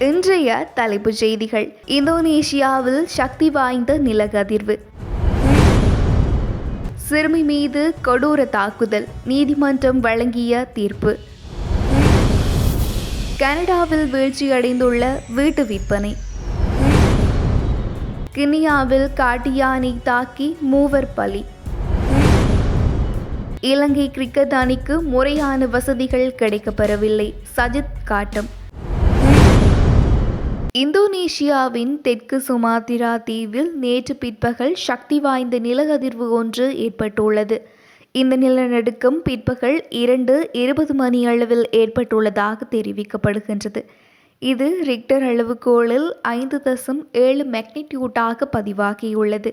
இன்றைய தலைப்புச் செய்திகள். இந்தோனேஷியாவில் சக்தி வாய்ந்த நிலக்கதிர்வு. சிறுமி மீது கொடூர தாக்குதல். நீதிமன்றம் வழங்கிய தீர்ப்பு. கனடாவில் வீழ்ச்சியடைந்துள்ள வீட்டு விற்பனை. கினியாவில் காட்டியானை தாக்கி மூவர் பலி. இலங்கை கிரிக்கெட் அணிக்கு முறையான வசதிகள் கிடைக்கப்பெறவில்லை. சஜித் காட்டம். இந்தோனேஷியாவின் தெற்கு சுமாத்திரா தீவில் நேற்று பிற்பகல் சக்தி வாய்ந்த நிலஅதிர்வு ஒன்று ஏற்பட்டுள்ளது. இந்த நிலநடுக்கம் பிற்பகல் இரண்டு இருபது மணி அளவில் ஏற்பட்டுள்ளதாக தெரிவிக்கப்படுகின்றது. இது ரிக்டர் அளவுகோளில் ஐந்து தசம் ஏழு மெக்னிடியூட்டாக பதிவாகியுள்ளது.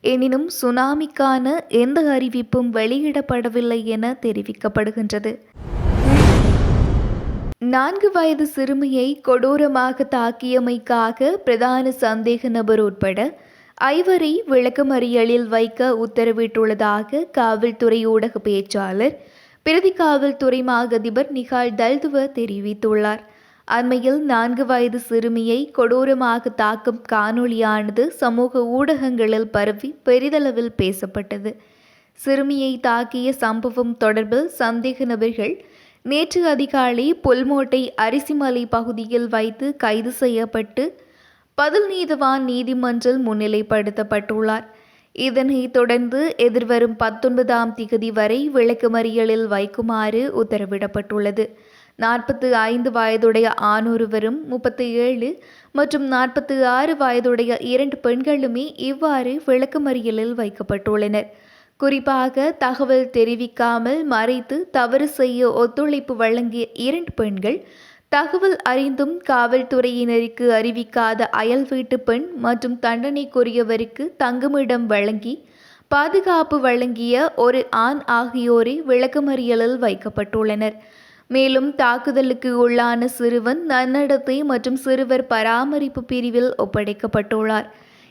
எனினும் சுனாமிக்கான எந்த அறிவிப்பும் வெளியிடப்படவில்லை என தெரிவிக்கப்படுகின்றது. நான்கு வயது சிறுமியை கொடூரமாக தாக்கியமைக்காக பிரதான சந்தேக நபர் உட்பட ஐவரை விளக்கமறியலில் வைக்க உத்தரவிட்டுள்ளதாக காவல்துறை ஊடக பேச்சாளர் பிரதி காவல்துறை மாதிபர் நிகால் தல்துவ தெரிவித்துள்ளார். அண்மையில் நான்கு வயது சிறுமியை கொடூரமாக தாக்கும் காணொளியானது சமூக ஊடகங்களில் பரவி பெரிதளவில் பேசப்பட்டது. சிறுமியை தாக்கிய சம்பவம் தொடர்பில் சந்தேக நபர்கள் நேற்று அதிகாலை புல்மோட்டை அரிசிமலை பகுதியில் வைத்து கைது செய்யப்பட்டு பதில் நீதிவான் நீதிமன்றில் முன்னிலைப்படுத்தப்பட்டுள்ளார். இதனைத் தொடர்ந்து எதிர்வரும் பத்தொன்பதாம் திகதி வரை விளக்குமறியலில் வைக்குமாறு உத்தரவிடப்பட்டுள்ளது. நாற்பத்து ஐந்து வயதுடைய ஆணொருவரும் முப்பத்தி ஏழு மற்றும் நாற்பத்தி ஆறு வயதுடைய இரண்டு பெண்களுமே இவ்வாறு விளக்குமறியலில் வைக்கப்பட்டுள்ளனர். குறிப்பாக தகவல் தெரிவிக்காமல் மறைத்து தவறு செய்ய ஒத்துழைப்பு வழங்கிய இரண்டு பெண்கள் தகவல் அறிந்தும் காவல்துறையினருக்கு அறிவிக்காத அயல் வீட்டு பெண் மற்றும் தண்டனைக்குரியவருக்கு தங்குமிடம் வழங்கி பாதுகாப்பு வழங்கிய ஒரு ஆண் ஆகியோரே விளக்கமறியலில் வைக்கப்பட்டுள்ளனர். மேலும் தாக்குதலுக்கு உள்ளான சிறுவன் நன்னடத்தை மற்றும் சிறுவர் பராமரிப்பு பிரிவில் ஒப்படைக்கப்பட்டுள்ளார்.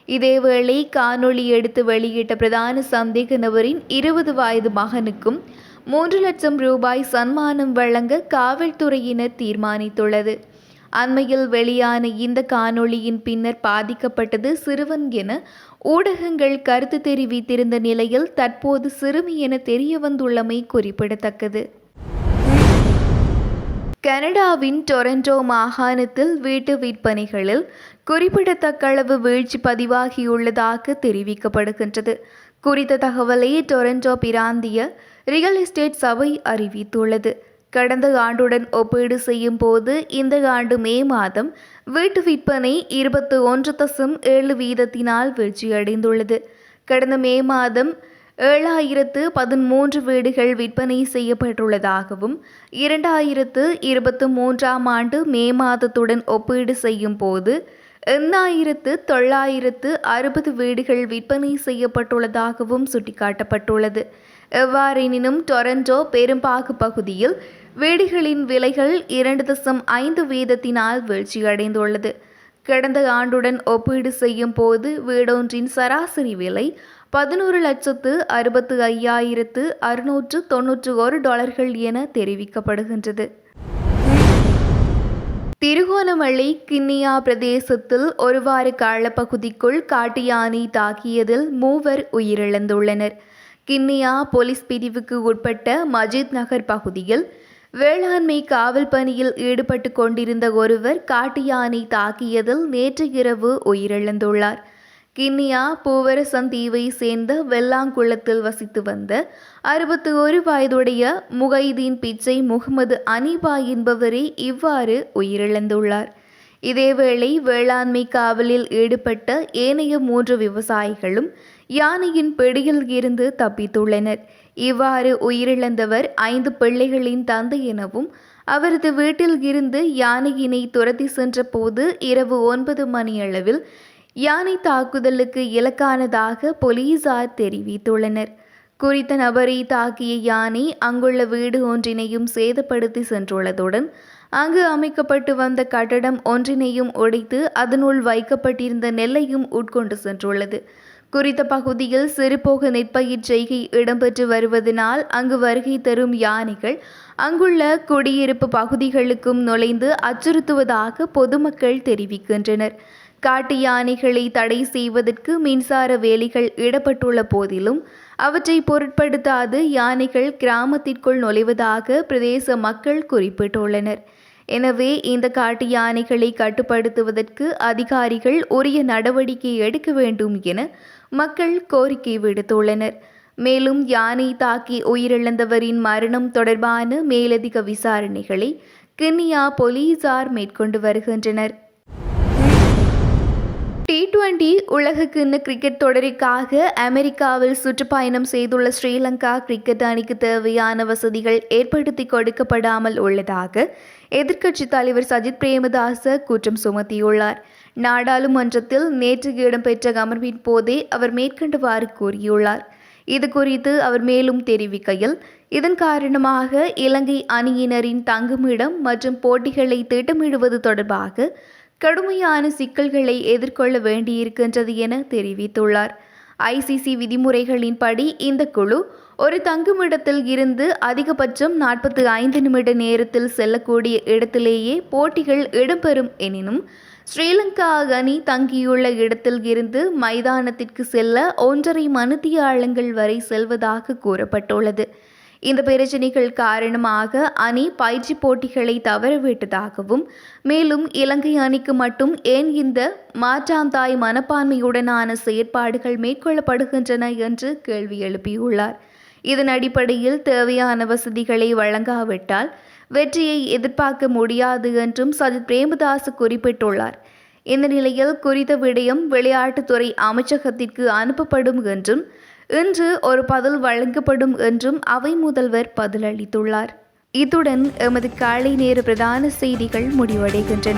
இதேவேளை காணொளி எடுத்து வெளியிட்ட பிரதான சந்தேக நபரின் இருபது வயது மகனுக்கும் மூன்று லட்சம் ரூபாய் சன்மானம் வழங்க காவல்துறையினர் தீர்மானித்துள்ளது. அண்மையில் வெளியான இந்த காணொளியின் பின்னர் பாதிக்கப்பட்டது சிறுவன் என ஊடகங்கள் கருத்து தெரிவித்திருந்த நிலையில் தற்போது சிறுமி என தெரிய வந்துள்ளமை குறிப்பிடத்தக்கது. கனடாவின் டொரண்டோ மாகாணத்தில் வீட்டு விற்பனைகளில் குறிப்பிடத்தக்க அளவு வீழ்ச்சி பதிவாகியுள்ளதாக தெரிவிக்கப்படுகின்றது. குறித்த தகவலை டொரண்டோ பிராந்திய ரியல் எஸ்டேட் சபை அறிவித்துள்ளது. கடந்த ஆண்டுடன் ஒப்பீடு செய்யும் போது இந்த ஆண்டு மே மாதம் வீட்டு விற்பனை இருபத்தி ஒன்று தசம் ஏழு வீதத்தினால் வீழ்ச்சியடைந்துள்ளது. கடந்த மே மாதம் ஏழாயிரத்து பதிமூன்று வீடுகள் விற்பனை செய்யப்பட்டுள்ளதாகவும் இரண்டாயிரத்து இருபத்தி மூன்றாம் ஆண்டு மே மாதத்துடன் ஒப்பீடு செய்யும் போது எண்ணாயிரத்து தொள்ளாயிரத்து அறுபது வீடுகள் விற்பனை செய்யப்பட்டுள்ளதாகவும் சுட்டிக்காட்டப்பட்டுள்ளது. எவ்வாறெனினும் டொரண்டோ பெரும்பாகு பகுதியில் வீடுகளின் விலைகள் இரண்டு தசம் ஐந்து வீதத்தினால் வீழ்ச்சியடைந்துள்ளது. கடந்த ஆண்டுடன் ஒப்பீடு செய்யும் போது வீடொன்றின் சராசரி விலை பதினோரு லட்சத்து அறுபத்து ஐயாயிரத்து அறுநூற்று தொன்னூற்று ஒரு டாலர்கள் என தெரிவிக்கப்படுகின்றது. திருகோணமலை கிண்ணியா பிரதேசத்தில் ஒரு வார காலப்பகுதிக்குள் காட்டு யானை தாக்கியதில் மூவர் உயிரிழந்துள்ளனர். கிண்ணியா போலீஸ் பிரிவுக்கு உட்பட்ட மஜித் நகர் பகுதியில் வேளாண்மை காவல் பணியில் ஈடுபட்டு கொண்டிருந்த ஒருவர் காட்டு யானை தாக்கியதில் நேற்று இரவு உயிரிழந்துள்ளார். கிண்ணியா பூவரசன் தீவை சேர்ந்த வெள்ளாங்குளத்தில் வசித்து வந்த அறுபத்தி ஒரு வயதுடைய முகைதீன் பிச்சை முகமது அனிபா என்பவரே இவ்வாறு உயிரிழந்துள்ளார். இதேவேளை வேளாண்மை காவலில் ஈடுபட்ட ஏனைய மூன்று விவசாயிகளும் யானையின் பிடியில் இருந்து தப்பித்துள்ளனர். இவ்வாறு உயிரிழந்தவர் ஐந்து பிள்ளைகளின் தந்தை எனவும் அவரது வீட்டில் இருந்து யானையினை துரத்தி சென்ற போது இரவு ஒன்பது மணியளவில் யானை தாக்குதலுக்கு இலக்கானதாக போலீசார் தெரிவித்துள்ளனர். குறித்த நபரை தாக்கிய யானை அங்குள்ள வீடு ஒன்றினையும் சேதப்படுத்தி சென்றுள்ளதுடன் அங்கு அமைக்கப்பட்டு வந்த கட்டடம் ஒன்றினையும் உடைத்து அதனுள் வைக்கப்பட்டிருந்த நெல்லையும் உட்கொண்டு சென்றுள்ளது. குறித்த பகுதியில் சிறுபோக நெற்பயிர் செய்கை இடம்பெற்று வருவதனால் அங்கு வருகை தரும் யானைகள் அங்குள்ள குடியிருப்பு பகுதிகளுக்கும் நுழைந்து அச்சுறுத்துவதாக பொதுமக்கள் தெரிவிக்கின்றனர். காட்டு யானைகளை தடை செய்வதற்கு மின்சார வேலிகள் இடப்பட்டுள்ள போதிலும் அவற்றை பொருட்படுத்தாது யானைகள் கிராமத்திற்குள் நுழைவதாக பிரதேச மக்கள் குறிப்பிட்டுள்ளனர். எனவே இந்த காட்டு யானைகளை கட்டுப்படுத்துவதற்கு அதிகாரிகள் உரிய நடவடிக்கை எடுக்க வேண்டும் என மக்கள் கோரிக்கை விடுத்துள்ளனர். மேலும் யானை தாக்கி உயிரிழந்தவரின் மரணம் தொடர்பான மேலதிக விசாரணைகளை கிண்ணியா போலீசார் மேற்கொண்டு வருகின்றனர். டி உலக கிண்ண கிரிக்கெட் தொடருக்காக அமெரிக்காவில் சுற்றுப்பயணம் செய்துள்ள ஸ்ரீலங்கா கிரிக்கெட் அணிக்கு தேவையான வசதிகள் ஏற்படுத்தி கொடுக்கப்படாமல் உள்ளதாக எதிர்க்கட்சித் தலைவர் சஜித் பிரேமதாச குற்றம் சுமத்தியுள்ளார். நாடாளுமன்றத்தில் நேற்று இடம்பெற்ற அமர்வின் போதே அவர் மேற்கண்டவாறு கூறியுள்ளார். இது குறித்து அவர் மேலும் தெரிவிக்கையில் இதன் காரணமாக இலங்கை அணியினரின் தங்குமிடம் மற்றும் போட்டிகளை திட்டமிடுவது தொடர்பாக கடுமையான சிக்கல்களை எதிர்கொள்ள வேண்டியிருக்கின்றது என தெரிவித்துள்ளார். ஐசிசி விதிமுறைகளின்படி இந்த குழு ஒரு தங்குமிடத்தில் இருந்து அதிகபட்சம் நாற்பத்தி ஐந்து நிமிட நேரத்தில் செல்லக்கூடிய இடத்திலேயே போட்டிகள் இடம்பெறும் எனினும் ஸ்ரீலங்கா அணி தங்கியுள்ள இடத்தில் இருந்து மைதானத்திற்கு செல்ல ஒன்றரை மணித்தியாலங்கள் வரை செல்வதாக கூறப்பட்டுள்ளது. இந்த பிரச்சினைகள் காரணமாக அணி பயிற்சி போட்டிகளை தவறவிட்டதாகவும் மேலும் இலங்கை அணிக்கு மட்டும் ஏன் இந்த மாற்றாந்தாய் மனப்பான்மையுடனான செயற்பாடுகள் மேற்கொள்ளப்படுகின்றன என்று கேள்வி எழுப்பியுள்ளார். இதன் அடிப்படையில் தேவையான வசதிகளை வழங்காவிட்டால் வெற்றியை எதிர்பார்க்க முடியாது என்றும் சஜித் பிரேமதாஸ் குறிப்பிட்டுள்ளார். இந்த நிலையில் குறித்த விடயம் விளையாட்டுத்துறை அமைச்சகத்திற்கு அனுப்பப்படும் என்றும் இன்று ஒரு பதில் வழங்கப்படும் என்றும் அவை முதல்வர் பதிலளித்துள்ளார். இத்துடன் எமது காலை நேர பிரதான செய்திகள் முடிவடைகின்றன.